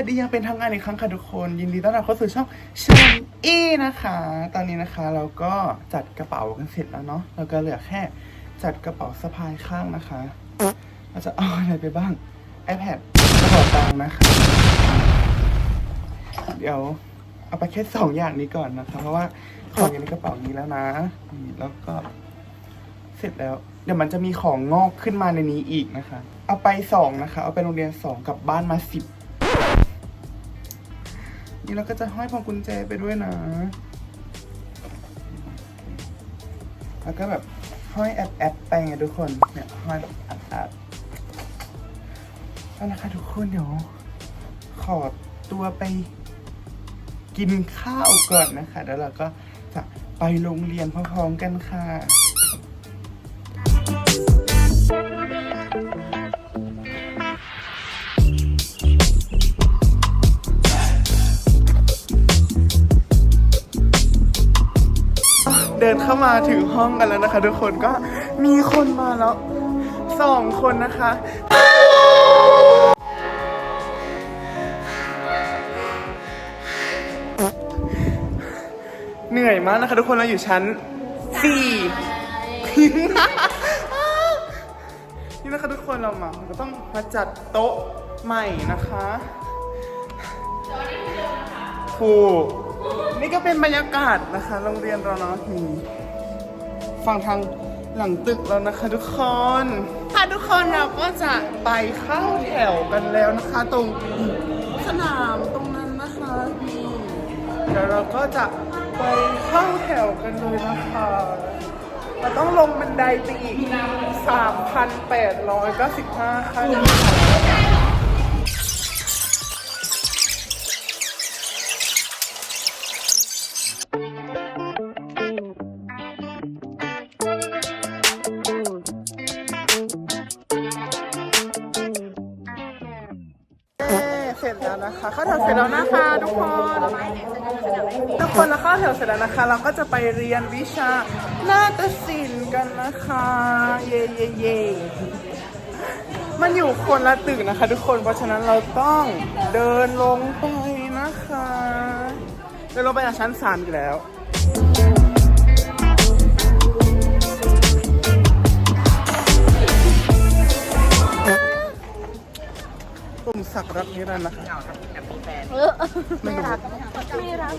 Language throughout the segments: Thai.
วัสดีอยังเป็นทางการอีกครั้งค่ะทุกคน ยินดีต้อนรับเข้าสู่ช่องชมอี้นะคะ ตอนนี้นะคะเราก็จัดกระเป๋ากันเสร็จแล้วเนาะแล้วก็เหลือแค่จัดกระเป๋าสะพายข้างนะคะ เราจะเอาอะไรไปบ้าง iPad กระเป๋าตังค์นะคะ เดี๋ยวเอาไปแค่สองอย่างนี้ก่อนนะคะ เพราะว่าของอยู่ในกระเป๋านี้แล้วนะแล้วก็เสร็จแล้ว เดี๋ยวมันจะมีของงอกขึ้นมาในนี้อีกนะคะ เอาไปสองนะคะ เอาไปโรงเรียนสองกลับบ้านมาสิบ นี่เราก็จะห้อยพวงกุญแจไปด้วยนะ แล้วก็แบบห้อยแอปแอปไปไงทุกคน เนี่ยห้อยแบบแอปแอปเอาละค่ะทุกคนเดี๋ยว ขอตัวไปกินข้าวก่อนนะคะ แล้วเราก็จะไปโรงเรียนพร้อมๆกันค่ะ เดินเข้ามาถึงห้องกันแล้วนะคะ ทุกคนก็มีคนมาแล้วสองคนนะคะเหนื่อยมากนะคะ ทุกคนเราอยู่ชั้นสี่นี่นะคะทุกคนเรามาก็ต้องมาจัดโต๊ะใหม่นะคะถูก นี่ก็เป็นบรรยากาศนะคะ โรงเรียนเราเนาะนี่ฝั่งทางหลังตึกแล้วนะคะทุกคนค่ะทุกคนเราก็จะไปเข้าแถวกันแล้วนะคะ ตรงสนามตรงนั้นนะคะนี่เดี๋ยวเราก็จะไปเข้าแถวกันเลยนะคะเราต้องลงบันไดไปอีก 3,895ขั้น นะคะ เข้าแถวเสร็จแล้วนะคะทุกคน ทุกคนแล้วเข้าแถวเสร็จแล้วนะคะ เราก็จะไปเรียนวิชานาฏศิลป์กันนะคะ เย่เย่เย่มันอยู่คนละตึกนะคะ ทุกคน เพราะฉะนั้นเราต้องเดินลงไปนะคะ เดินลงไปจากชั้นสามอยู่แล้ว สักรักนิรันดร์นะคะไม่รักไม่รัก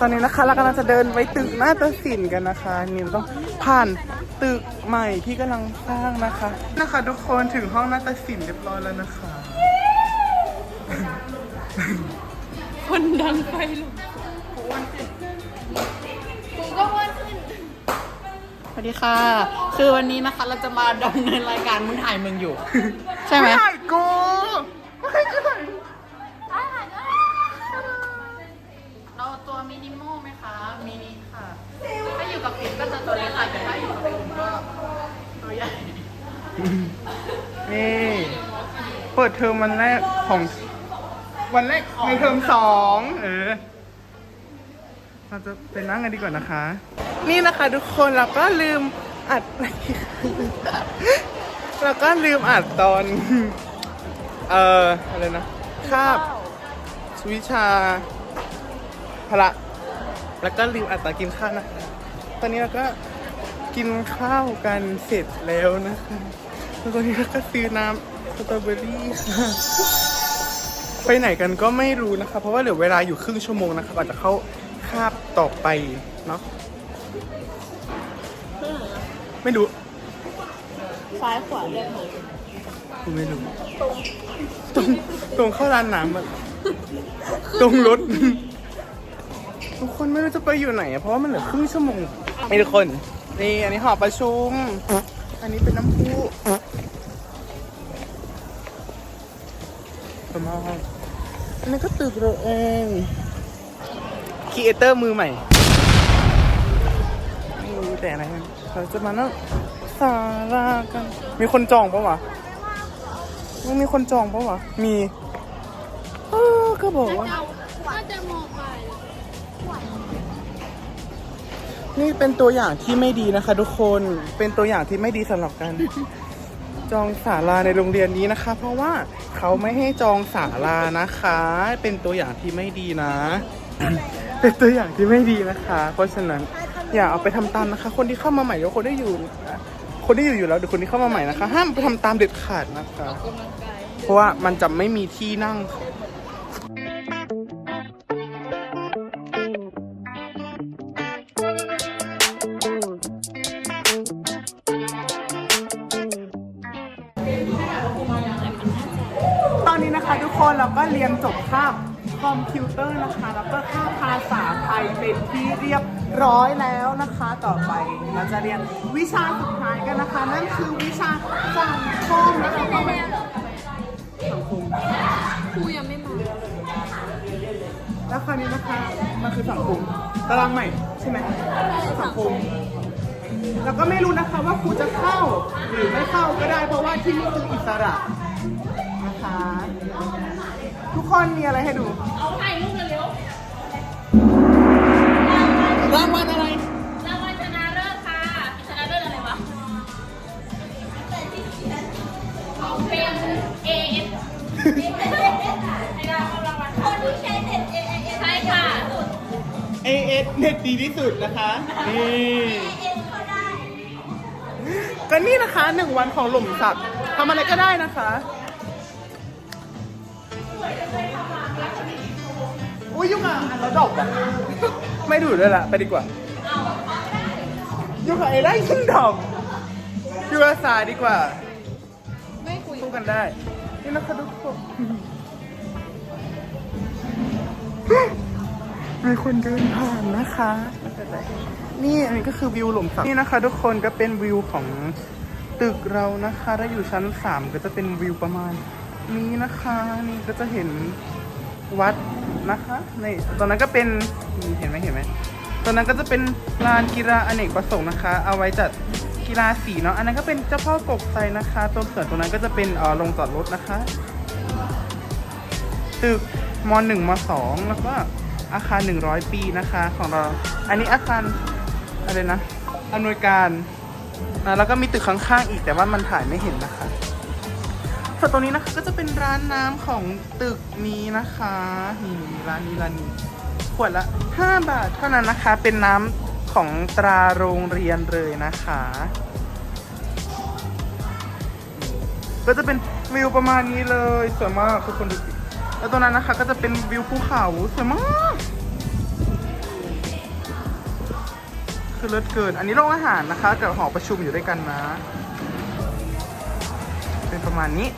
ตอนนี้นะคะเรากำลังจะเดินไปตึกนาฏศิลป์กันนะคะนี่เราต้องผ่านตึกใหม่ที่กำลังสร้างนะคะ นะคะทุกคนถึงห้องนาฏศิลป์เรียบร้อยแล้วนะคะ คนดังไปลงสวัสดีค่ะ คือวันนี้นะคะเราจะมาดำเนินรายการมึงถ่ายมึงอยู่ ใช่ไหมไม่ถ่ายกูไม่ถ่าย เราตัวมินิมอลไหมคะ มินิค่ะ ถ้าอยู่กับฟิล์มก็จะตัวเล็กค่ะแต่ถ้าอยู่กับฟิล์มก็ตัวใหญ่ นี่เปิดเทอมวันแรกของ วันแรกในเทอมสองเออเราจะไปนั่งกันดีกว่านะคะ นี่นะคะทุกคนเราก็ลืมอัด เราก็ลืมอัดตอน เอ่ออะไรนะคาบวิชาพละ แล้วก็ลืมอัดตอนกินข้าวนะคะตอนนี้เราก็ กินข้าวกันเสร็จแล้วนะคะแล้วตอนนี้เราก็ซื้อน้ำสตรอเบอรี่ค่ะ ไปไหนกันก็ไม่รู้นะคะ เพราะว่าเหลือเวลาอยู่ครึ่งชั่วโมงนะคะอาจจะเข้าคาบต่อไปเนาะไม่รู้ซ้ายขวาเลือกเลยกูไม่รู้ ตรงตรงเข้าร้านน้ำอะตรงรถ ทุกคนไม่รู้จะไปอยู่ไหนอะเพราะว่ามันเหลือครึ่งชั่วโมงนี่ทุกคน นี่อันนี้หอประชุม อันนี้เป็นน้ำพุประมาณอันนี้ก็ตึกเราเองครีเอเตอร์มือใหม่ไม่รู้แต่อะไรนะเราจะมานั่งสารากัน มีคนจองปะวะมันมีคนจองปะวะ มี เออก็บอกว่า นี่เป็นตัวอย่างที่ไม่ดีนะคะ ทุกคน เป็นตัวอย่างที่ไม่ดีสำหรับกันจองศาลาในโรงเรียนนี้นะคะ เพราะว่าเขาไม่ให้จองศาลานะคะ เป็นตัวอย่างที่ไม่ดีนะ เป็นตัวอย่างที่ไม่ดีนะคะ เพราะฉะนั้นอย่าเอาไปทำตามนะคะ คนที่เข้ามาใหม่หรือคนที่อยู่ คนที่อยู่อยู่แล้วหรือคนที่เข้ามาใหม่นะคะ ห้ามไปทำตามเด็ดขาดนะคะ เพราะว่ามันจะไม่มีที่นั่งค่ะ นะคะทุกคนเราก็เรียนจบคาบคอมพิวเตอร์นะคะ แล้วก็คาบภาษาไทยเป็นที่เรียบร้อยแล้วนะคะ ต่อไปเราจะเรียนวิชาสุดท้ายกันนะคะ นั่นคือวิชาสังคมนะคะสังคมครูยังไม่มาแล้วคราวนี้นะคะมันคือสังคมตารางใหม่ใช่ไหมสังคมแล้วก็ไม่รู้นะคะว่าครูจะเข้าหรือไม่เข้าก็ได้เพราะว่าที่นี่คืออิสระ ทุกคนมีอะไรให้ดู เอาถ่ายรูปเร็วรางวัลอะไรๆรางวัลชนะเลิศค่ะชนะเลิศอะไรวะเป็น A F ในรางวัลรางวัลคนที่ใช้เน็ต A I S ใช่ค่ะ AS เน็ตดีที่สุดนะคะนี่ก็นี่นะคะหนึ่งวันของหล่มสักทำอะไรก็ได้นะคะ ยยุกอะอันแล้วดอกอะไม่ดูด้วยละไปดีกว่ายุกอะไอ้ได้ยิ่งดอกยูอาสาดีกว่า ไม่คุยสู้กันได้ นี่นะคะทุกคนมีคนเดินผ่านนะคะไม่เป็นไรนี่อันนี้ก็คือวิวหลุมสักนี่นะคะ ทุกคนก็เป็นวิวของตึกเรานะคะ ถ้าอยู่ชั้นสามก็จะเป็นวิวประมาณ นี้นะคะ นี่ก็จะเห็นวัด นะคะนี่ตอนนั้นก็เป็นเห็นไหมเห็นไหมตอนนั้นก็จะเป็นลานกีฬาอเนกประสงค์นะคะ เอาไว้จัดกีฬาสีเนาะอันนั้นก็เป็นเจ้าพ่อกบไซนะคะตรงส่วนตรงนั้นก็จะเป็นเอ่อโรงจอดรถนะคะ ตึกมหนึ่งมสองแล้วก็อาคาร100ปีนะคะของเรา อันนี้อาคารอะไรนะอำนวยการนะแล้วก็มีตึกข้างๆอีกแต่ว่ามันถ่ายไม่เห็นนะคะ ส่วนตรงนี้นะคะก็จะเป็นร้านน้ำของตึกนี้นะคะนี่ร้านนี้ร้านนี้ขวดละ 5 บาทเท่านั้นนะคะ เป็นน้ำของตราโรงเรียนเลยนะคะ ก็จะเป็นวิวประมาณนี้เลยสวยมากทุกคนดูสิแล้วตรงนั้นนะคะ ก็จะเป็นวิวภูเขาสวยมากคือเลิศเกิน อันนี้โรงอาหารนะคะกับหอประชุมอยู่ด้วยกันนะ เป็นประมาณนี้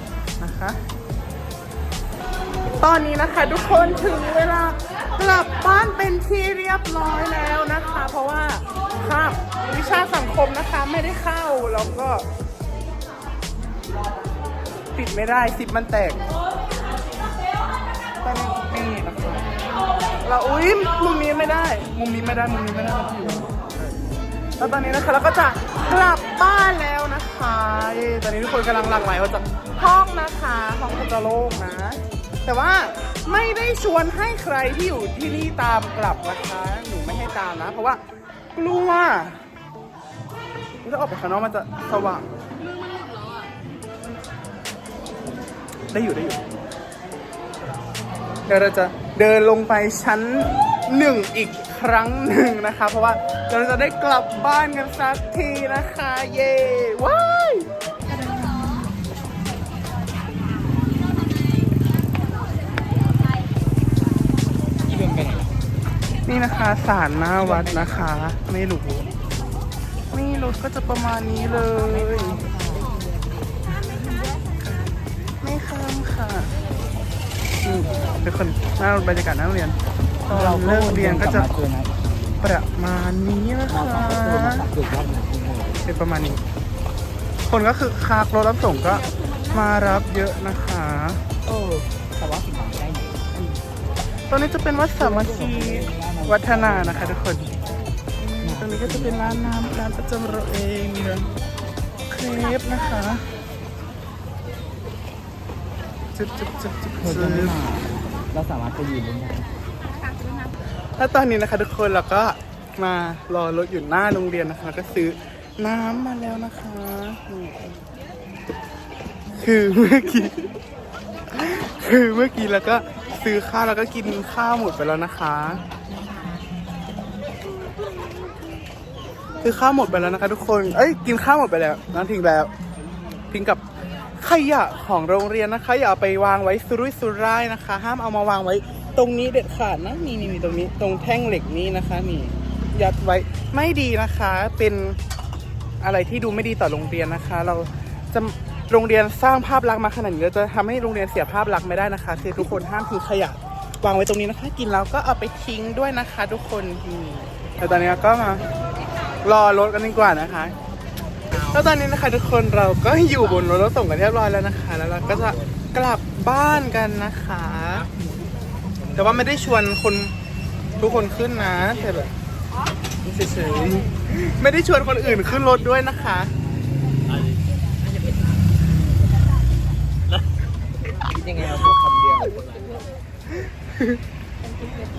นะคะ ตอนนี้นะคะทุกคนถึงเวลากลับบ้านเป็นที่เรียบร้อยแล้วนะคะ เพราะว่าครับวิชาสังคมนะคะไม่ได้เข้าแล้วก็ ปิดไม่ได้ซิปมันแตกตอนนี้นี่นะคะเราอุ้ยมุมนี้ไม่ได้ มุมนี้ไม่ได้มุมนี้ไม่ได้มันอยู่แล้วตอนนี้นะคะเราก็จะกลับบ้านแล้วนะคะ ตอนนี้ทุกคนกำลังหลั่งไหลมาจาก ห้องนะคะห้องก็จะโล่งนะ แต่ว่าไม่ได้ชวนให้ใครที่อยู่ที่นี่ตามกลับนะคะ หนูไม่ให้ตามนะ เพราะว่ากลัวถ้าออกไปข้างนอกมันจะสว่างได้อยู่ได้อยู่ เดี๋ยวเราจะเดินลงไปชั้นหนึ่งอีกครั้งหนึ่งนะคะ เพราะว่าเราจะได้กลับบ้านกันสักทีนะคะ เย้ว้าย นี่นะคะศาลหน้าวัดนะคะ ไม่รู้นี่รถก็จะประมาณนี้เลยไม่ข้ามค่ะนี่เป็นคนหน้าบรรยากาศหน้าโรงเรียนตอนเลิกเรียนก็จะประมาณนี้นะคะเป็นประมาณนี้ คนก็คือคากรถรับส่งก็มารับเยอะนะคะเออแต่ว่าสิ่งของได้อยู่ตรงนี้จะเป็นวัดสามัคคี วัฒนานะคะทุกคน ตรงนี้ก็จะเป็นร้านน้ำร้านประจำเราเองมีร้านเครปนะคะจุบจุบจุบจุบเธอจุบเราสามารถไปยืนได้แล้วตอนนี้นะคะทุกคนเราก็มารอรถอยู่หน้าโรงเรียนนะคะ ก็ซื้อน้ำมาแล้วนะคะ คือเมื่อกี้ คือเมื่อกี้แล้วก็ซื้อข้าวแล้วก็กินข้าวหมดไปแล้วนะคะ คือข้าวหมดไปแล้วนะคะ ทุกคน เอ้ยกินข้าวหมดไปแล้วน้ำทิ้งแล้ว ทิ้งกับขยะของโรงเรียนนะคะ อย่าไปวางไว้สุรุ่ยสุร่ายนะคะ ห้ามเอามาวางไว้ ตรงนี้เด็ดขาดนะนี่นี่นตรงนี้ตรงแท่งเหล็กนี้นะคะนี่ยัดไว้ไม่ดีนะคะ เป็นอะไรที่ดูไม่ดีต่อโรงเรียนนะคะ เราจะโรงเรียนสร้างภาพลักษณ์มาขนาดนี้เราจะทำให้โรงเรียนเสียภาพลักษณ์ไม่ได้นะคะ คือทุกคนห้ามทิ้งขยะวางไว้ตรงนี้นะคะ กินแล้วก็เอาไปทิ้งด้วยนะคะ ทุกคนนี่แต่ตอนนี้ก็มา รอรถกันดีกว่านะคะ แล้วตอนนี้นะคะทุกคนเราก็อยู่บนรถรับส่งกันเรียบร้อยแล้วนะคะ แล้วเราก็จะกลับบ้านกันนะคะ แต่ว่าไม่ได้ชวนคนทุกคนขึ้นนะแต่แบบเฉยๆไม่ได้ชวนคนอื่นขึ้นรถด้วยนะคะคิดยังไงเอาตัวคำเดียว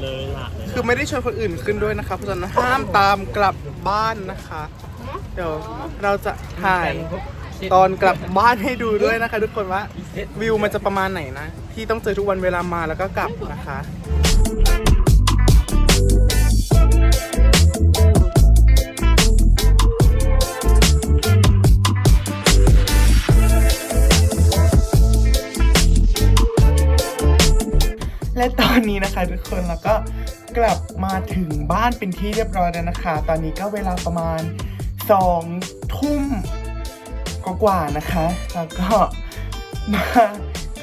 เลยหลักเลยคือไม่ได้ชวนคนอื่นขึ้นด้วยนะคะเพราะฉะนั้นห้ามตามกลับ บ้านนะคะ เดี๋ยวเราจะถ่ายตอนกลับบ้านให้ดูด้วยนะคะ ทุกคนว่าวิวมันจะประมาณไหนนะ ที่ต้องเจอทุกวันเวลามาแล้วก็กลับนะคะและตอนนี้นะคะทุกคนเราก็ กลับมาถึงบ้านเป็นที่เรียบร้อยแล้วนะคะ ตอนนี้ก็เวลาประมาณสองทุ่มกว่าๆนะคะ แล้วก็มา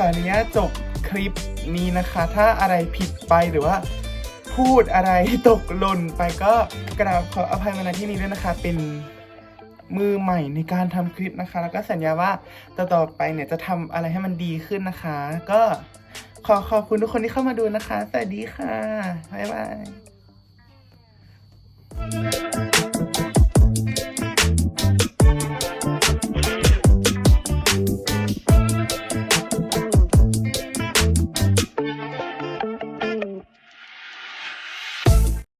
ตอนนี้จบคลิปนี้นะคะ ถ้าอะไรผิดไปหรือว่าพูดอะไรตกหล่นไปก็กราบขออภัยมาณที่นี้ด้วยนะคะ เป็นมือใหม่ในการทำคลิปนะคะ แล้วก็สัญญาว่าต่อๆไปเนี่ยจะทำอะไรให้มันดีขึ้นนะคะ ก็ ขอขอบคุณทุกคนที่เข้ามาดูนะคะ สวัสดีค่ะ บ๊ายบาย